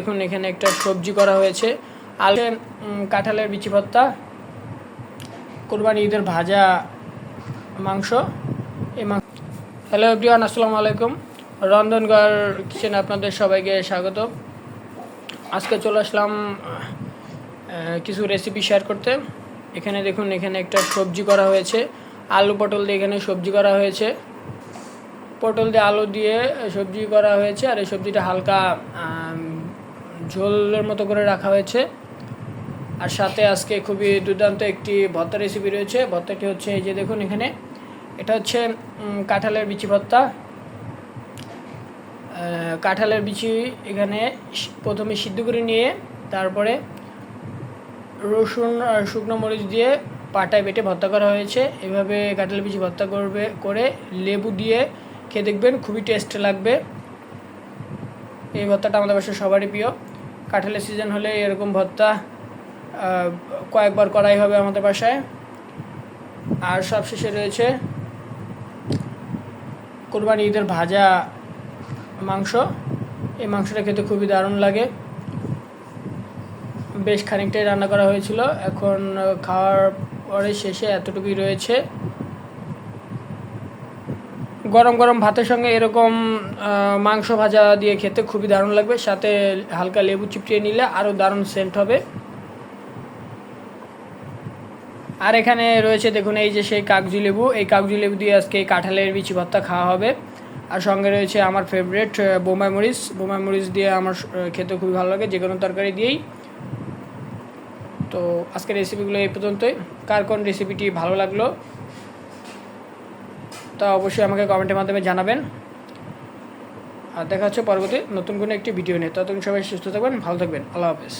দেখুন, এখানে একটা সবজি করা হয়েছে। আলু কাঁঠালের বিচি ভর্তা, কোরবানি ঈদের ভাজা মাংস, এই মাংস। হ্যালো এভরিওয়ান, আসসালামু আলাইকুম। রন্ধনগড় কিচেনে আপনাদের সবাইকে স্বাগত। আজকে চলে আসলাম কিছু রেসিপি শেয়ার করতে। এখানে দেখুন, এখানে একটা সবজি করা হয়েছে। আলু পটল দিয়ে এখানে সবজি করা হয়েছে। পটল দিয়ে আলু দিয়ে সবজি করা হয়েছে আর এই সবজিটা হালকা ঝোলের মতো করে রাখা হয়েছে। আর সাথে আজকে খুবই দুর্দান্ত একটি ভর্তা রেসিপি রয়েছে। ভর্তাটি হচ্ছে এই যে দেখুন এখানে। এটা হচ্ছে কাঁঠালের বিচি ভর্তা। কাঁঠালের বিচি এখানে প্রথমে সিদ্ধ করে নিয়ে তারপরে রসুন আর শুকনো মরিচ দিয়ে পাটায় বেটে ভর্তা করা হয়েছে। এভাবে কাঁঠালের বিচি ভর্তা করবে, করে লেবু দিয়ে খেয়ে দেখবেন, খুবই টেস্ট লাগবে। এই ভর্তাটা আমাদের বাসায় সবারই প্রিয়। কাঁঠালের সিজন হলে এরকম ভর্তা কয়েকবার করাই হবে আমাদের বাসায়। আর সবশেষে রয়েছে কোরবানি ঈদের ভাজা মাংস। এই মাংসটা খেতে খুবই দারুণ লাগে। বেশ খানিকটাই রান্না করা হয়েছিল। এখন খাওয়ার পরে শেষে এতটুকুই রয়েছে। গরম গরম ভাতের সঙ্গে এরকম মাংস ভাজা দিয়ে খেতে খুবই দারুণ লাগবে। সাথে হালকা লেবু চিপটিয়ে নিলে আরও দারুণ সেন্ট হবে। আর এখানে রয়েছে দেখুন, এই যে সেই কাগজি লেবু। এই কাগজি লেবু দিয়ে আজকে এই কাঁঠালের বিচি ভর্তা খাওয়া হবে। আর সঙ্গে রয়েছে আমার ফেভারেট বোমাই মরিচ। বোমাই মরিচ দিয়ে আমার খেতে খুবই ভালো লাগে, যে কোনো তরকারি দিয়েই। তো আজকের রেসিপিগুলো এই পর্যন্তই। কার কোন রেসিপিটি ভালো লাগল? তা অবশ্যই আমাকে কমেন্টের মাধ্যমে জানাবেন। আর দেখা হচ্ছে পরবর্তী নতুন কোনো একটি ভিডিও নিয়ে। ততক্ষণ সবাই সুস্থ থাকবেন, ভালো থাকবেন। আল্লাহ হাফেজ।